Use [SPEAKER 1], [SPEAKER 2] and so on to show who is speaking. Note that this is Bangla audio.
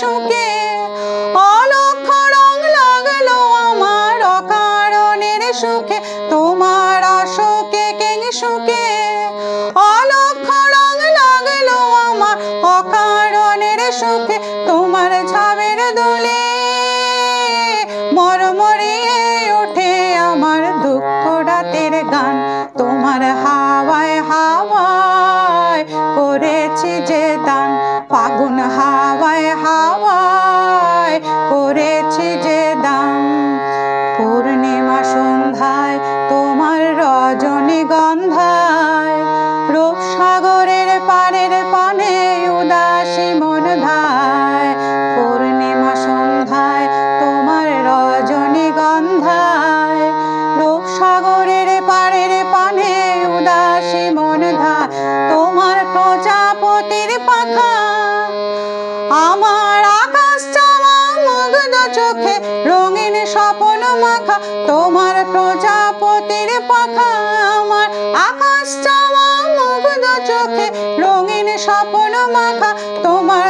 [SPEAKER 1] কিংসুকে অলক্ষ রং লাগল আমার অকারণের সুখে। তোমার অশোকে কিংসুকে অলক্ষ রং লাগল আমার অকারণের সুখে। তোমার ছাবের দোলে মরমরিয়ে ওঠে আমার দুঃখ রাতের গান। তোমার হাওয়ায় হাওয়ায় করেছি যে পারের পানে উদাসী মন ধায় তোমার প্রজাপতির পাখা। আমার আকাশ চাওয়া মুগ্ধ চোখে, রঙিন স্বপ্ন মাখা, তোমার প্রজাপতির পাখা। আমার আকাশ চাওয়া মুগ্ধ চোখে, রঙিন স্বপ্ন মাখা, তোমার